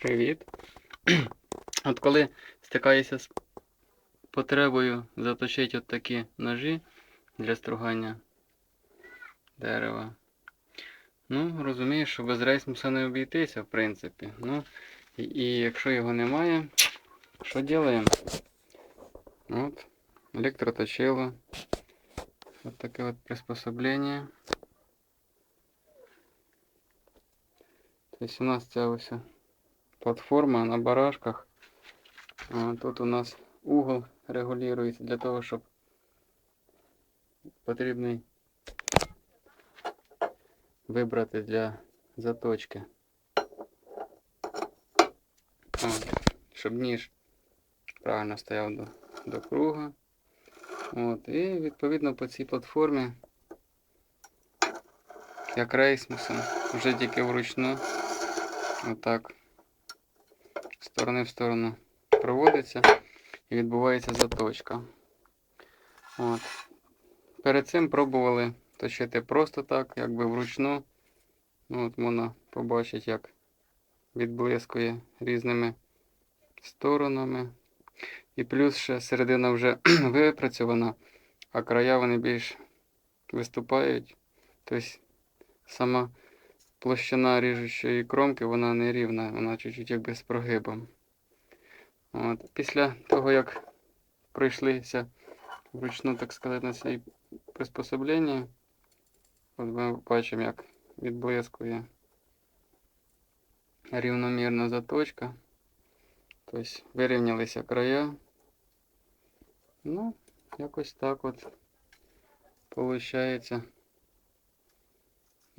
Привіт. От коли стикаєшся з потребою заточити от такі ножі для стругання дерева. Ну, розумієш, що без рейсмуса не обійтися, в принципі. Ну, і, і якщо його немає, що робимо? От, електроточило. От таке от приспособлення. Тобто у нас ця ось платформа на барашках. Тут у нас угол регулюється для того, щоб потрібний вибрати для заточки. От, щоб ніж правильно стояв до, до круга. От, і відповідно по цій платформі, як рейсмусом, вже тільки вручну, отак, сторони в сторону проводиться і відбувається заточка. От. Перед цим пробували точити просто так, якби вручну. Ну, От можна побачити, як відблискує різними сторонами. І плюс ще середина вже випрацьована, а края вони більш виступають. Тобто сама площина ріжучої кромки вона не рівна, вона чуть-чуть якби з прогибом. От. Після того, як пройшлися вручну, так сказати, на цій приспособленні, от ми бачимо, як відблискує рівномірна заточка. Тобто вирівнялися края. Ну, якось так от получається.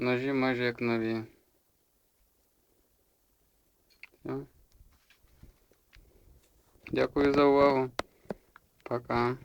Ножі майже як нові. Все. Дякую за увагу. Пока.